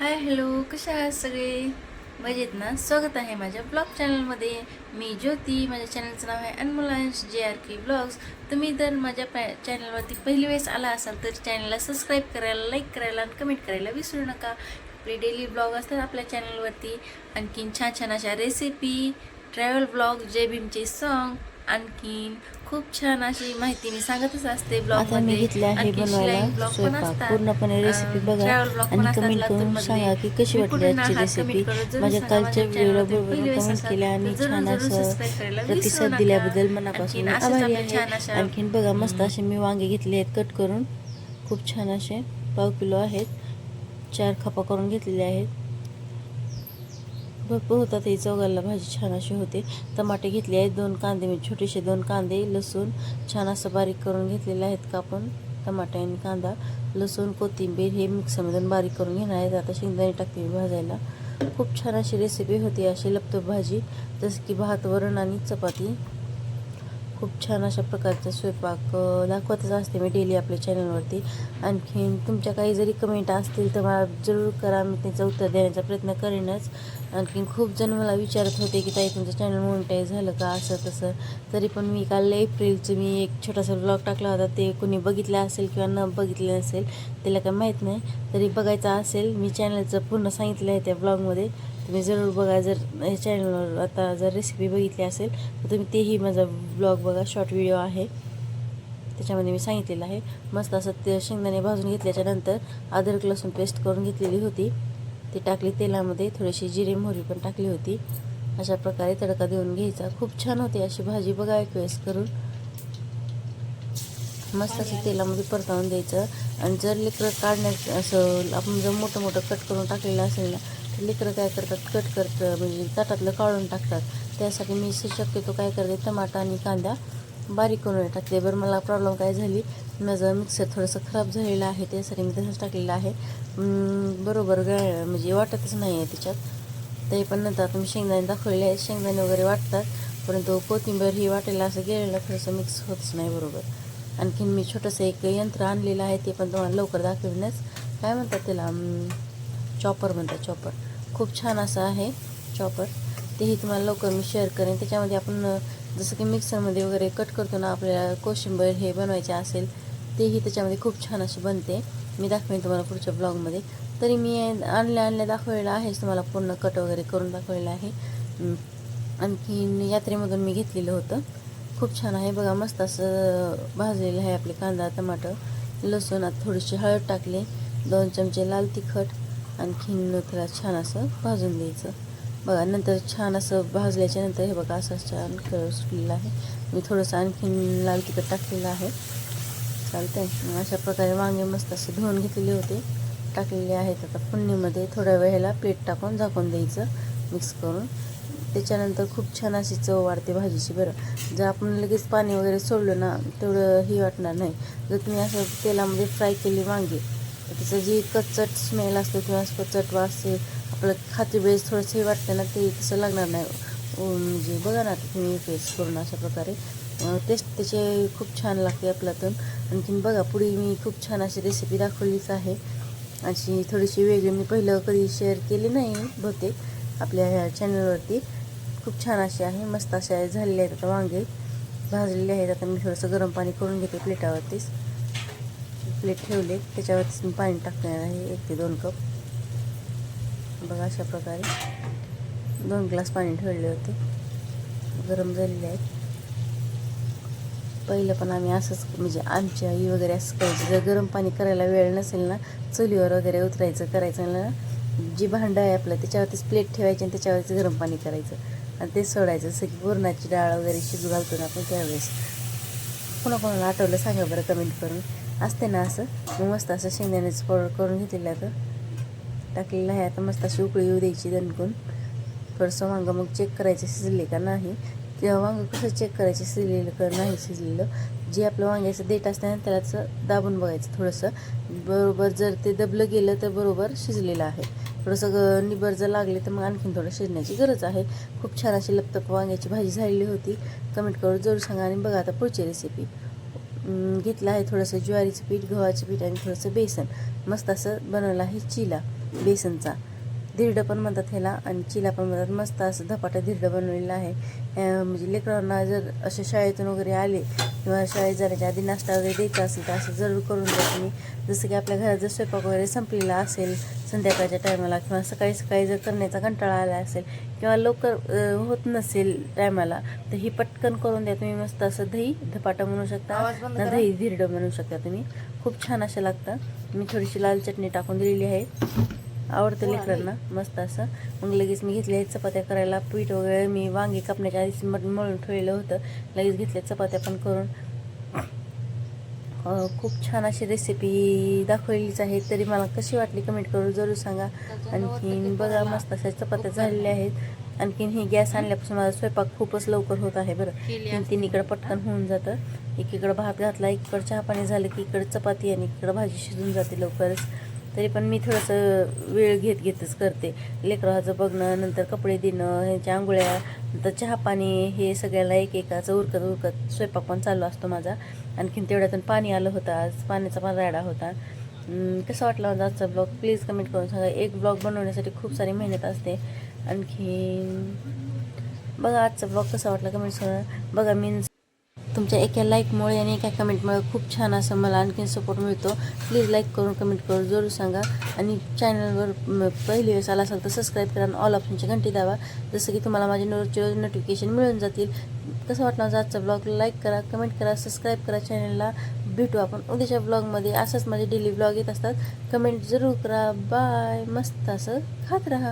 Hi hello कशा आहात सगळे? मजेत ना? स्वागत आहे माझ्या ब्लॉग चॅनलमध्ये मी ज्योती माझ्या चॅनलचं नाव आहे अनमुलांश जे आर के ब्लॉग्स तुम्ही जर माझ्या पॅ चॅनलवरती पहिली वेळेस आला असाल तर चॅनलला सबस्क्राईब करायला लाईक करायला आणि कमेंट करायला विसरू नका. आपले डेली ब्लॉग असतात आपल्या चॅनलवरती आणखीन छान छान अशा रेसिपी ट्रॅव्हल ब्लॉग जय भीमचे सॉन्ग आणखीन खूप छान अशी माहिती मी सांगतच असते ब्लॉग आता मी घेतले आहे बनवायला स्वयंपाक. पूर्णपणे रेसिपी बघा. आणि कमेंट करून सांगा की कशी वाटली आजची रेसिपी माझ्या कालच्या व्हिडिओला बरोबर कमेंट केल्या आणि छान असं प्रतिसाद दिल्याबद्दल मनापासून आभारी आहे. आणखीन बघा मस्त असे मी वांगे घेतले आहेत कट करून. खूप छान असे पाव किलो आहेत. चार खपा करून घेतलेले आहेत. भरपूर होतात. हे चौघाला भाजी छान अशी होते. टमाटे घेतले आहेत. दोन कांदे मी छोटेसे दोन कांदे लसूण छान असं बारीक करून घेतलेले आहेत कापून. टमाटे आणि कांदा लसूण कोथिंबीर हे मिक्सरमधून बारीक करून घेणार आहेत. आता शेंगदाणे टाकते मी भाजायला. खूप छान अशी रेसिपी होती अशी लपतो भाजी. जसं की भात वरण आणि चपाती. खूप छान अशा प्रकारचा स्वयंपाक दाखवतच असते मी डेली आपल्या चॅनलवरती आणखीन तुमच्या काही जरी कमेंट असतील तर मला जरूर करा मी त्याचं उत्तर देण्याचा प्रयत्न करेनच. आणखीन खूप जण मला विचारत होते की ताई तुमचं चॅनल मोनिटाईज झालं का? असं तसं. तरी पण मी काल एप्रिलचं मी एक छोटासा ब्लॉग टाकला होता. ते कोणी बघितलं असेल किंवा न बघितलं असेल त्याला काय माहीत नाही. तरी बघायचं असेल मी चॅनलचं पूर्ण सांगितलं आहे त्या ब्लॉगमध्ये तुम्ही जरूर बघा जर या चॅनलवर आता जर रेसिपी बघितली असेल तर तुम्ही तेही माझा ब्लॉग बघा. शॉर्ट व्हिडिओ आहे. त्याच्यामध्ये मी सांगितलेलं आहे. मस्त असं ते शेंगदाणे भाजून घेतल्याच्या नंतर अद्रक लसूण पेस्ट करून घेतलेली होती. ती टाकली तेलामध्ये. थोडीशी जिरे मोहरी पण टाकली होती. अशा प्रकारे तडका देऊन घ्यायचा. खूप छान होते अशी भाजी बघा एक वेळेस करून. मस्त असं तेलामध्ये परतावून द्यायचं. आणि जर लेकरं काढण्यात असं आपण जर मोठं मोठं कट करून टाकलेलं असेल ना लेकरं काय करतात कट करत म्हणजे ताटातलं काढून टाकतात. त्यासाठी मी शक्यतो काय करते टमाटा आणि कांदा बारीक करून टाकते. बरं मला प्रॉब्लेम काय झाली? माझं मिक्सर थोडंसं खराब झालेलं आहे त्यासाठी मी तसंच टाकलेलं आहे. बरोबर गा म्हणजे वाटतच नाही आहे त्याच्यात ते पण नंतर तुम्ही शेंगदाणे दाखवलेले आहेत. शेंगदाणे वगैरे वाटतात परंतु कोथिंबीर ही वाटेला असं गेलेलं थोडंसं मिक्स होतच नाही बरोबर. आणखीन मी छोटंसं एक यंत्र आणलेलं आहे ते पण तुम्हाला लवकर दाखवण्यास काय म्हणतात त्याला? चॉपर म्हणतात चॉपर खूप छान असं आहे चॉपर तेही तुम्हाला लवकर मी शेअर करेन. त्याच्यामध्ये आपण जसं की मिक्सरमध्ये वगैरे कट करतो ना आपल्याला कोशिंबीर हे बनवायचे असेल तेही त्याच्यामध्ये खूप छान अशी बनते. मी दाखवेन तुम्हाला पुढच्या ब्लॉगमध्ये तरी मी आणल्या आणल्या दाखवलेलं आहेच तुम्हाला पूर्ण कट वगैरे करून दाखवलेलं आहे. आणखीन यात्रेमधून मी घेतलेलं होतं. खूप छान आहे बघा मस्त असं भाजलेलं आहे आपले कांदा टमाटर लसूण आता थोडीशी हळद टाकले दोन चमचे लाल तिखट आणखीन त्याला छान असं भाजून द्यायचं बघा नंतर छान असं भाजल्याच्या नंतर हे बघा असं छान कलर सुटलेला आहे. मी थोडंसं आणखीन लाल तिखट टाकलेलं आहे. चालतंय. मग अशा प्रकारे वांगे मस्त असे धुवून घेतलेले होते. टाकलेले आहेत आता फोडणीमध्ये. थोड्या वेळेला पीठ टाकून झाकून द्यायचं मिक्स करून. त्याच्यानंतर खूप छान अशी चव वाढते भाजीची बरं. जर आपण लगेच पाणी वगैरे सोडलं ना तेवढं ही वाटणार नाही. जर तुम्ही असं तेलामध्ये फ्राय केली वांगी त्याचं जी कच्चट स्मेल असतो किंवा कच्चट वास आपलं खाती बेस थोडंसं हे वाटतं ना ते तसं लागणार नाही. म्हणजे बघा ना तुम्ही टेस्ट करून अशा प्रकारे. टेस्ट त्याचे खूप छान लागते आपल्यातून. आणखीन बघा पुढे मी खूप छान अशी रेसिपी दाखवलीच आहे. अशी थोडीशी वेगळी मी पहिलं कधी शेअर केली नाही बहुतेक आपल्या ह्या चॅनलवरती खूप छान अशी आहे मस्त अशा झालेले आहेत आता वांगे. भाजलेले आहेत आता मी थोडंसं गरम पाणी करून घेते प्लेटावरतीच प्लेट ठेवले. त्याच्यावरतीच मी पाणी टाकणार आहे. एक ते दोन कप. बघा अशा प्रकारे. दोन ग्लास पाणी ठेवले होते. गरम झालेले आहेत. पहिलं पण आम्ही असंच म्हणजे आमची आई वगैरे असं करायचं. जर गरम पाणी करायला वेळ नसेल ना चुलीवर वगैरे उतरायचं करायचं ना जी भांडं आहे आपलं त्याच्यावरतीच प्लेट ठेवायची आणि त्याच्यावरतीच गरम पाणी करायचं. आणि ते सोडायचं. जसं की पुरणाची डाळ वगैरे शिजू घालतो ना आपण त्यावेळेस. कोणाकोणाला आठवलं सांगा बरं कमेंट करून. असते ना असं मग मस्त असं शेंगदाण्याचं पावडर करून घेतलेलं आता टाकलेलं आहे आता मस्त अशी उकळी येऊ द्यायची दणकून थोडंसं वांगं मग चेक करायचे शिजले का नाही तेव्हा वांगं कसं चेक करायचे शिजलेलं का नाही शिजलेलं जे आपलं वांग्याचं देठ असतं ना त्यालाच दाबून बघायचं थोडंसं बरोबर जर ते दबलं गेलं तर बरोबर शिजलेलं आहे थोडंसं निबर जर लागले तर मग आणखीन थोडं शिजण्याची गरज आहे खूप छान अशी लपतप वांग्याची भाजी झालेली होती कमेंट करून जरूर सांगा आणि बघा आता पुढची रेसिपी घेतलं आहे थोडंसं ज्वारीचं पीठ गव्हाचं पीठ आणि थोडंसं बेसन. मस्त असं बनवलं आहे चिला बेसनचा. धिरडं पण म्हणतात ह्याला आणि चिला पण म्हणतात. मस्त असं धपाटा धिरडं बनवलेलं आहे. म्हणजे लेकरांना जर असे शाळेतून वगैरे आले किंवा शाळेत जाण्याच्या आधी नाश्ता वगैरे द्यायचा असेल तर असं जरूर करून द्या तुम्ही. जसं की आपल्या घरात जर स्वयंपाक वगैरे संपलेला असेल संध्याकाळच्या टायमाला किंवा सकाळी सकाळी जर करण्याचा कंटाळा आला असेल किंवा लवकर होत नसेल टायमाला तर ही पटकन करून द्या तुम्ही. मस्त असं दही धपाटा म्हणू शकता ना. दही धिरडं म्हणू शकता तुम्ही. खूप छान असं लागतं मी थोडीशी लाल चटणी टाकून दिलेली आहे. आवडतं लेकरांना मस्त असं. मग लगेच मी घेतले चपात्या करायला. पीठ वगैरे मी वांगी कापण्याच्या आधीच मळून ठेवलेलं होतं. लगेच घेतले चपात्या पण करून. खूप छान अशी रेसिपी दाखवलीच आहे. तरी मला कशी वाटली कमेंट करून जरूर सांगा. आणखीन बघा मस्त अशा चपात्या झालेल्या आहेत. आणखीन ही गॅस आणल्यापासून माझा स्वयंपाक खूपच लवकर होत आहे बरं. तीन तीन इकडं पटकन होऊन जातं. एकीकडं भात घातला एकीकडं चहा पाणी झालं की इकडं चपाती आणि इकडं भाजी शिजून जाते लवकरच. तरी पण मी थोडंसं वेळ घेत घेतच करते. लेकराचं बघणं नंतर कपडे देणं ह्यांच्या आंघोळ्या नंतर चहा पाणी हे सगळ्याला एक एकाचं उरकत उरकत स्वयंपाक पण चालू असतो माझा. आणखीन तेवढ्यातून पाणी आलं होतं आज. पाण्याचा पण राडा होता. कसं वाटलं माझा आजचा ब्लॉग प्लीज कमेंट करून सांगा. एक ब्लॉग बनवण्यासाठी खूप सारी मेहनत असते. आणखीन बघा आजचा ब्लॉग कसा वाटला कमेंट्स बघा मी तुमच्या एका लाईकमुळे आणि एका कमेंटमुळे खूप छान असं मला आणखीन सपोर्ट मिळतो. प्लीज लाईक करून कमेंट करून जरूर सांगा. आणि चॅनलवर पहिली वेळेस आला असाल तर सबस्क्राईब करा आणि ऑल ऑप्शनची घंटी दावा जसं की तुम्हाला माझे रोजचे रोज नोटिफिकेशन मिळून जातील. कसं वाटणार आजचा ब्लॉग लाईक करा कमेंट करा सबस्क्राईब करा चॅनलला भेटू आपण उद्याच्या ब्लॉगमध्ये असंच माझे डेली ब्लॉग येत असतात. कमेंट जरूर करा. बाय मस्त असं खात राहा.